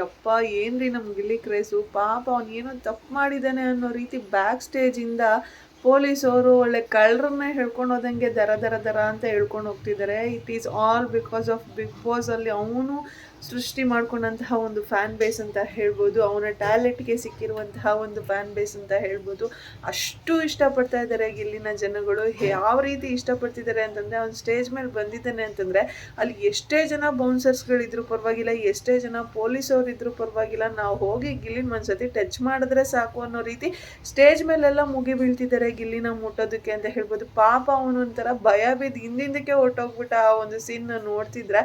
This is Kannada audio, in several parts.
ಯಪ್ಪ ಏನ್ರಿ ನಮ್ ಗಿಲ್ಲಿ ಕ್ರೇಸು ಪಾಪ ಅವ್ನು ಏನೋ ತಪ್ಪು ಮಾಡಿದ್ದಾನೆ ಅನ್ನೋ ರೀತಿ ಬ್ಯಾಕ್ ಸ್ಟೇಜಿಂದ ಪೊಲೀಸವರು ಒಳ್ಳೆ ಕಳ್ಳರನ್ನ ಹೇಳ್ಕೊಂಡು ಹೋದಂಗೆ ದರ ದರ ದರ ಅಂತ ಹೇಳ್ಕೊಂಡು ಹೋಗ್ತಿದ್ದಾರೆ. It is all because of Bigg Boss ಅಲ್ಲಿ ಅವನು ಸೃಷ್ಟಿ ಮಾಡ್ಕೊಂಡಂತಹ ಒಂದು ಫ್ಯಾನ್ ಬೇಸ್ ಅಂತ ಹೇಳ್ಬೋದು. ಅವನ ಟ್ಯಾಲೆಂಟ್ಗೆ ಸಿಕ್ಕಿರುವಂತಹ ಒಂದು ಫ್ಯಾನ್ ಬೇಸ್ ಅಂತ ಹೇಳ್ಬೋದು. ಅಷ್ಟು ಇಷ್ಟಪಡ್ತಾ ಇದ್ದಾರೆ ಇಲ್ಲಿನ ಜನಗಳು. ಯಾವ ರೀತಿ ಇಷ್ಟಪಡ್ತಿದ್ದಾರೆ ಅಂತಂದರೆ ಅವ್ನು ಸ್ಟೇಜ್ ಮೇಲೆ ಬಂದಿದ್ದಾನೆ ಅಂತಂದರೆ ಅಲ್ಲಿ ಎಷ್ಟೇ ಜನ ಬೌನ್ಸರ್ಸ್ಗಳಿದ್ರು ಪರವಾಗಿಲ್ಲ, ಎಷ್ಟೇ ಜನ ಪೊಲೀಸವ್ರು ಇದ್ರು ಪರವಾಗಿಲ್ಲ. ನಾವು ಹೋಗಿ ಗಿಲ್ಲಿನ ಒಂದ್ಸತಿ ಟಚ್ ಮಾಡಿದ್ರೆ ಸಾಕು ಅನ್ನೋ ರೀತಿ ಸ್ಟೇಜ್ ಮೇಲೆಲ್ಲ ಮುಗಿ ಬೀಳ್ತಿದ್ದಾರೆ ಗಿಲ್ಲಿನ ಮುಟ್ಟೋದಕ್ಕೆ ಅಂತ ಹೇಳ್ಬೋದು. ಪಾಪ ಅವನು ಒಂಥರ ಭಯ ಬಿದ್ದು ಹಿಂದಿಂದಕ್ಕೆ ಹೊರ್ಟೋಗ್ಬಿಟ್ಟ ಆ ಒಂದು ಸೀನ್ ನೋಡ್ತಿದ್ರೆ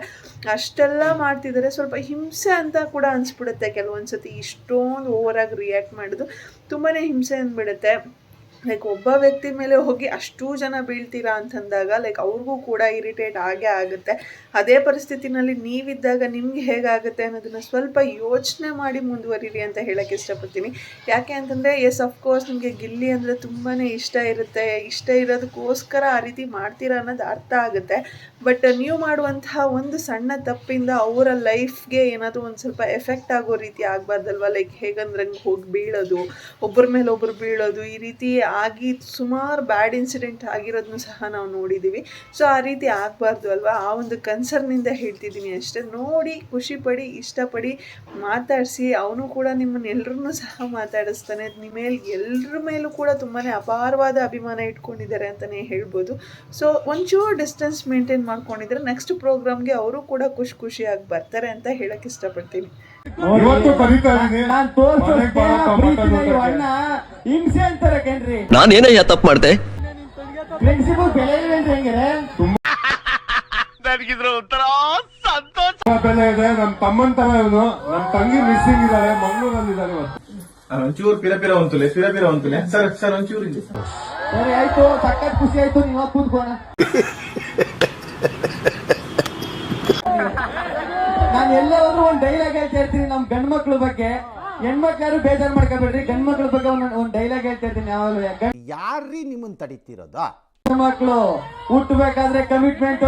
ಅಷ್ಟೆಲ್ಲ ಮಾಡ್ತಿದ್ದಾರೆ ಸ್ವಲ್ಪ ಹಿಂಸೆ ಅಂತ ಕೂಡ ಅನ್ಸ್ಬಿಡುತ್ತೆ. ಕೆಲವೊಂದ್ಸತಿ ಇಷ್ಟೊಂದು ಓವರಾಗಿ ರಿಯಾಕ್ಟ್ ಮಾಡೋದು ತುಂಬಾ ಹಿಂಸೆ ಅಂದ್ಬಿಡುತ್ತೆ ಲೈಕ್ ಒಬ್ಬ ವ್ಯಕ್ತಿ ಮೇಲೆ ಹೋಗಿ ಅಷ್ಟು ಜನ ಬೀಳ್ತೀರಾ ಅಂತಂದಾಗ ಲೈಕ್ ಅವ್ರಿಗೂ ಕೂಡ ಇರಿಟೇಟ್ ಆಗೇ ಆಗುತ್ತೆ. ಅದೇ ಪರಿಸ್ಥಿತಿನಲ್ಲಿ ನೀವಿದ್ದಾಗ ನಿಮ್ಗೆ ಹೇಗಾಗುತ್ತೆ ಅನ್ನೋದನ್ನ ಸ್ವಲ್ಪ ಯೋಚನೆ ಮಾಡಿ ಮುಂದುವರಿರಿ ಅಂತ ಹೇಳಕ್ಕೆ ಇಷ್ಟಪಡ್ತೀನಿ. ಯಾಕೆ ಅಂತಂದರೆ ಎಸ್ ಅಫ್ಕೋರ್ಸ್ ನಿಮಗೆ ಗಿಲ್ಲಿ ಅಂದರೆ ತುಂಬಾ ಇಷ್ಟ ಇರುತ್ತೆ. ಇಷ್ಟ ಇರೋದಕ್ಕೋಸ್ಕರ ಆ ರೀತಿ ಮಾಡ್ತೀರಾ ಅನ್ನೋದು ಅರ್ಥ ಆಗುತ್ತೆ. ಬಟ್ ನೀವು ಮಾಡುವಂತಹ ಒಂದು ಸಣ್ಣ ತಪ್ಪಿಂದ ಅವರ ಲೈಫ್ಗೆ ಏನಾದರೂ ಒಂದು ಸ್ವಲ್ಪ ಎಫೆಕ್ಟ್ ಆಗೋ ರೀತಿ ಆಗಬಾರ್ದಲ್ವ? ಲೈಕ್ ಹೇಗಂದ್ರೆ ಹೋಗಿ ಬೀಳೋದು ಒಬ್ಬರ ಮೇಲೆ ಒಬ್ಬರು ಬೀಳೋದು, ಈ ರೀತಿ ಆಗಿ ಸುಮಾರು ಬ್ಯಾಡ್ ಇನ್ಸಿಡೆಂಟ್ ಆಗಿರೋದನ್ನು ಸಹ ನಾವು ನೋಡಿದ್ದೀವಿ ಸೊ ಆ ರೀತಿ ಆಗಬಾರ್ದು ಅಲ್ವಾ? ಆ ಒಂದು ಕನ್ಸರ್ನಿಂದ ಹೇಳ್ತಿದ್ದೀನಿ ಅಷ್ಟೇ. ನೋಡಿ ಖುಷಿಪಡಿ ಇಷ್ಟಪಡಿ ಮಾತಾಡಿಸಿ. ಅವನು ಕೂಡ ನಿಮ್ಮನ್ನು ಎಲ್ಲರನ್ನೂ ಸಹ ಮಾತಾಡಿಸ್ತಾನೆ. ನಿಮ್ಮ ಮೇಲೆ ಎಲ್ಲರ ಮೇಲೂ ಕೂಡ ತುಂಬಾ ಅಪಾರವಾದ ಅಭಿಮಾನ ಇಟ್ಕೊಂಡಿದ್ದಾರೆ ಅಂತಲೇ ಹೇಳ್ಬೋದು. ಸೊ ಒಂಚೂರು ಡಿಸ್ಟೆನ್ಸ್ ಮೇಂಟೈನ್ ಮಾಡ್ಕೊಂಡಿದ್ರೆ ನೆಕ್ಸ್ಟ್ ಪ್ರೋಗ್ರಾಮ್ಗೆ ಅವರು ಕೂಡ ಖುಷಿ ಖುಷಿಯಾಗಿ ಬರ್ತಾರೆ ಅಂತ ಹೇಳಕ್ಕೆ ಇಷ್ಟಪಡ್ತೀನಿ. ಹಿಂಸೆ ಅಂತಾರೆ ಕಣ್ರಿ ನಾನೇನಯ್ಯ ತಪ್ಪು ಮಾಡ್ದೆ? ಫ್ರೆಂಡ್ಶಿಪ್ ಬೆಲೆ ಇಲ್ವೇನ್ರಿ ಹೆಂಗೆ ತುಂಬಾ ಬೆಲೆ ಇದೆ. ನಮ್ ತಮ್ಮನ್ ತರ ಇವನು. ನಮ್ ತಂಗಿ ಮಿಸ್ಸಿಂಗ್ ಇದ್ದಾರೆ ಮಂಗಳೂರಲ್ಲಿ ಇದಾರೆ ಇವತ್ತು. ಒಂಚೂರು ಪಿರ ಪಿರ ಒಂತುಲೆ ಪಿರ ಪಿರ ಒಂತುಲೆ ಸರ್ ಸರ್ ಒಂಚೂರು ಇಲ್ಲಿ. ಸರಿ ಆಯ್ತು. ಸಖತ್ ಖುಷಿ ಆಯ್ತು. ನೀವ್ ಕೂತ್ಕೋಣ ನಾನು ಎಲ್ಲಾದ್ರೂ ಒಂದ್ ಡೈಲಾಗ್ ಹೇಳ್ತಾ ಇರ್ತೀನಿ ನಮ್ ಗಂಡ್ ಮಕ್ಳ ಬಗ್ಗೆ. ಹೆಣ್ಮಕ್ಳು ಬೇಜಾರ್ ಮಾಡ್ಕೋಬೇಡ್ರಿ ಗಂಡ್ ಮಕ್ಳ ಬಗ್ಗೆ ಒಂದ್ ಡೈಲಾಗ್ ಹೇಳ್ತಾ ಇರ್ತೀನಿ ಯಾವಾಗಲೂ. ಯಾರ್ರಿ ನಿಮ್ಮನ್ ತಡೀತಿರೋದು? ಮಕ್ಳು ಹುಟ್ಟಬೇಕಾದ್ರೆ ಕಮಿಟ್ಮೆಂಟ್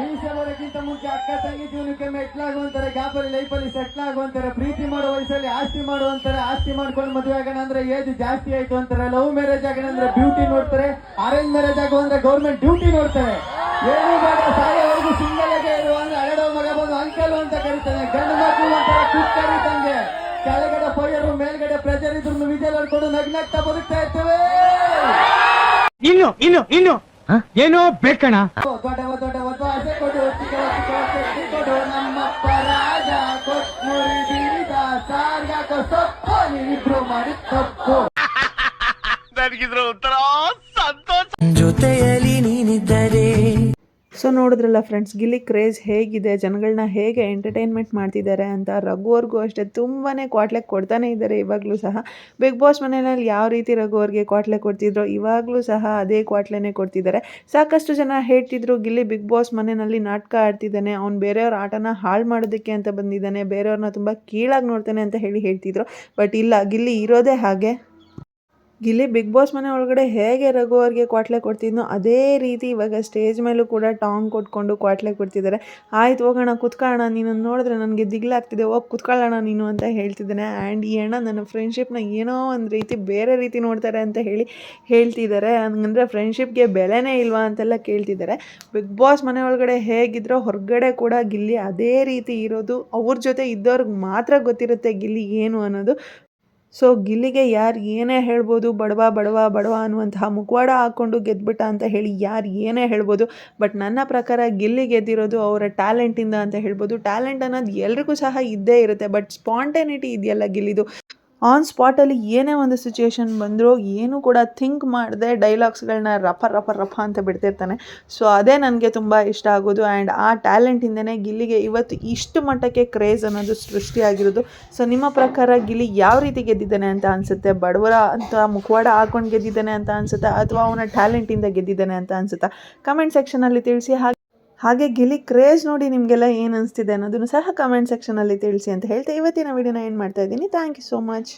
ಮೀಸಲಕ್ಕಿಂತ ಮುಂಚೆ ಅಕ್ಕ ತಂಗಿ ಜೀವನಕ್ಕೆ ಮೆಟ್ಲಾಗುವಂತಾರೆ ಗ್ಯಾಪಲ್ಲಿ ಲೈಫಲ್ಲಿ ಸೆಟ್ಲ್ ಆಗುವಂತಾರೆ ಪ್ರೀತಿ ಮಾಡೋ ವಯಸ್ಸಲ್ಲಿ ಆಸ್ತಿ ಮಾಡುವಂತಾರೆ ಆಸ್ತಿ ಮಾಡ್ಕೊಂಡು ಮದುವೆ ಆಗೋಣ ಅಂದ್ರೆ ಏಜ್ ಜಾಸ್ತಿ ಆಯ್ತು ಅಂತಾರೆ ಲವ್ ಮ್ಯಾರೇಜ್ ಆಗೋಣ ಅಂದ್ರೆ ಬ್ಯೂಟಿ ನೋಡ್ತಾರೆ ಅರೇಂಜ್ ಮ್ಯಾರೇಜ್ ಆಗೋ ಅಂದ್ರೆ ಗೌರ್ಮೆಂಟ್ ಡ್ಯೂಟಿ ನೋಡ್ತಾರೆ. ಏನು ಬೇಡ ಸಾಯೋವರೆಗೂ ಅಂತ ಕರೀತಾನೆ. ಗಂಡು ಮಕ್ಕಳು ಒಂಥರ ಕುಕ್ ಕರೀತಂಗೆ ಕೆಳಗಡೆ ಫೈರ್ ಮೇಲ್ಗಡೆ ಪ್ರೆಜರ್ ಇದ್ರು ವಿಜಯ್ ಹೊಡ್ಕೊಂಡು ನಗ್ನಗ್ತಾ ಬದುಕ್ತಾ ಇರ್ತೇವೆ. ಇನ್ನು ಇನ್ನು ಇನ್ನು. ಏನೋ ಬೇಕಣ. ದೊಡ್ಡವ ದೊಡ್ಡವ ದ್ವಾಸೆ ಕೊಡು ಕೊಡು ನಮ್ಮಪ್ಪ ರಾಜ ಕೊಟ್ಮುರಿ ಬೀರಿದ ಸಾರ್ಗಾಕ ಸೊಪ್ಪು ನೀವಿಬ್ರು ಮಾಡಿ ತಪ್ಪು. ಸೊ ನೋಡಿದ್ರಲ್ಲ ಫ್ರೆಂಡ್ಸ್ ಗಿಲ್ಲಿ ಕ್ರೇಜ್ ಹೇಗಿದೆ ಜನಗಳನ್ನ ಹೇಗೆ ಎಂಟರ್ಟೈನ್ಮೆಂಟ್ ಮಾಡ್ತಿದ್ದಾರೆ ಅಂತ ರಘುವರ್ಗೂ ಅಷ್ಟೇ ತುಂಬಾ ಕ್ವಾಟ್ಲೆ ಕೊಡ್ತಾನೆ ಇದ್ದಾರೆ ಇವಾಗಲೂ ಸಹ. ಬಿಗ್ ಬಾಸ್ ಮನೆಯಲ್ಲಿ ಯಾವ ರೀತಿ ರಘು ಅವ್ರಿಗೆ ಕ್ವಾಟ್ಲೆ ಕೊಡ್ತಿದ್ರು ಇವಾಗಲೂ ಸಹ ಅದೇ ಕ್ವಾಟ್ಲೆನೇ ಕೊಡ್ತಿದ್ದಾರೆ. ಸಾಕಷ್ಟು ಜನ ಹೇಳ್ತಿದ್ರು, ಗಿಲ್ಲಿ ಬಿಗ್ ಬಾಸ್ ಮನೆಯಲ್ಲಿ ನಾಟಕ ಆಡ್ತಿದ್ದಾನೆ, ಅವ್ನು ಬೇರೆಯವ್ರ ಆಟನ ಹಾಳು ಮಾಡೋದಕ್ಕೆ ಅಂತ ಬಂದಿದ್ದಾನೆ, ಬೇರೆಯವ್ರನ್ನ ತುಂಬ ಕೀಳಾಗಿ ನೋಡ್ತಾನೆ ಅಂತ ಹೇಳಿ ಹೇಳ್ತಿದ್ರು. ಬಟ್ ಇಲ್ಲ, ಗಿಲ್ಲಿ ಇರೋದೇ ಹಾಗೆ. ಗಿಲ್ಲಿ ಬಿಗ್ ಬಾಸ್ ಮನೆ ಒಳಗಡೆ ಹೇಗೆ ರಘು ಅವ್ರಿಗೆ ಕ್ವಾಟ್ಲೆ ಕೊಡ್ತಿದ್ನೋ ಅದೇ ರೀತಿ ಇವಾಗ ಸ್ಟೇಜ್ ಮೇಲೂ ಕೂಡ ಟಾಂಗ್ ಕೊಟ್ಕೊಂಡು ಕ್ವಾಟ್ಲೆ ಕೊಡ್ತಿದ್ದಾರೆ. ಆಯ್ತು ಹೋಗೋಣ, ಕುತ್ಕೊಳ್ಳೋಣ, ನೀನು ನೋಡಿದ್ರೆ ನನಗೆ ದಿಗ್ಲಾಗ್ತಿದೆ. ಹೋಗಿ ಕುತ್ಕೊಳ್ಳೋಣ ನೀನು ಅಂತ ಹೇಳ್ತಿದ್ದಾನೆ. ಆ್ಯಂಡ್ ಈ ಅಣ್ಣ ನನ್ನ ಫ್ರೆಂಡ್ಶಿಪ್ನ ಏನೋ ಒಂದು ರೀತಿ ಬೇರೆ ರೀತಿ ನೋಡ್ತಾರೆ ಅಂತ ಹೇಳಿ ಹೇಳ್ತಿದ್ದಾರೆ. ಹಂಗಂದ್ರೆ ಫ್ರೆಂಡ್ಶಿಪ್ಗೆ ಬೆಲೆನೇ ಇಲ್ವಾ ಅಂತೆಲ್ಲ ಕೇಳ್ತಿದ್ದಾರೆ. ಬಿಗ್ ಬಾಸ್ ಮನೆ ಒಳಗಡೆ ಹೇಗಿದ್ರೋ ಹೊರಗಡೆ ಕೂಡ ಗಿಲ್ಲಿ ಅದೇ ರೀತಿ ಇರೋದು. ಅವ್ರ ಜೊತೆ ಇದ್ದವ್ರಿಗೆ ಮಾತ್ರ ಗೊತ್ತಿರುತ್ತೆ ಗಿಲ್ಲಿ ಏನು ಅನ್ನೋದು. ಸೊ ಗಿಲ್ಲಿಗೆ ಯಾರು ಏನೇ ಹೇಳ್ಬೋದು, ಬಡವ ಬಡವ ಬಡವ ಅನ್ನುವಂತಹ ಮುಖವಾಡ ಹಾಕ್ಕೊಂಡು ಗೆದ್ಬಿಟ್ಟ ಅಂತ ಹೇಳಿ ಯಾರು ಏನೇ ಹೇಳ್ಬೋದು ಬಟ್ ನನ್ನ ಪ್ರಕಾರ ಗಿಲ್ಲಿ ಗೆದ್ದಿರೋದು ಅವರ ಟ್ಯಾಲೆಂಟಿಂದ ಅಂತ ಹೇಳ್ಬೋದು. ಟ್ಯಾಲೆಂಟ್ ಅನ್ನೋದು ಎಲ್ರಿಗೂ ಸಹ ಇದ್ದೇ ಇರುತ್ತೆ ಬಟ್ ಸ್ಪಾಂಟೇನಿಟಿ ಇದೆಯಲ್ಲ ಗಿಲ್ಲಿದು. ಆನ್ ಸ್ಪಾಟಲ್ಲಿ ಏನೇ ಒಂದು ಸಿಚುಯೇಷನ್ ಬಂದರೂ ಏನೂ ಕೂಡ ಥಿಂಕ್ ಮಾಡದೆ ಡೈಲಾಗ್ಸ್ಗಳನ್ನ ರಫ ರಫ ರಫ ಅಂತ ಬಿಡ್ತಿರ್ತಾನೆ. ಸೊ ಅದೇ ನನಗೆ ತುಂಬ ಇಷ್ಟ ಆಗೋದು ಆ್ಯಂಡ್ ಆ ಟ್ಯಾಲೆಂಟಿಂದನೇ ಗಿಲ್ಲಿಗೆ ಇವತ್ತು ಇಷ್ಟು ಮಟ್ಟಕ್ಕೆ ಕ್ರೇಜ್ ಅನ್ನೋದು ಸೃಷ್ಟಿಯಾಗಿರೋದು ಸೊ ನಿಮ್ಮ ಪ್ರಕಾರ ಗಿಲ್ಲಿ ಯಾವ ರೀತಿ ಗೆದ್ದಿದ್ದಾನೆ ಅಂತ ಅನಿಸುತ್ತೆ? ಬಡವರ ಅಂತ ಮುಖವಾಡ ಹಾಕೊಂಡು ಗೆದ್ದಿದ್ದಾನೆ ಅಂತ ಅನಿಸುತ್ತಾ? ಅಥವಾ ಅವನ ಟ್ಯಾಲೆಂಟಿಂದ ಗೆದ್ದಿದ್ದಾನೆ ಅಂತ ಅನಿಸುತ್ತಾ? ಕಮೆಂಟ್ ಸೆಕ್ಷನಲ್ಲಿ ತಿಳಿಸಿ. ಹಾಗೆ ಹಾಗೆ ಗಿಲಿ ಕ್ರೇಜ್ ನೋಡಿ ನಿಮಗೆಲ್ಲ ಏನು ಅನಿಸ್ತಿದೆ ಅನ್ನೋದನ್ನು ಸಹ ಕಮೆಂಟ್ ಸೆಕ್ಷನಲ್ಲಿ ತಿಳಿಸಿ ಅಂತ ಹೇಳ್ತಾ, ಇವತ್ತಿನ ವಿಡಿಯೋನ ಏನು ಮಾಡ್ತಾ ಇದ್ದೀನಿ. Thank you so much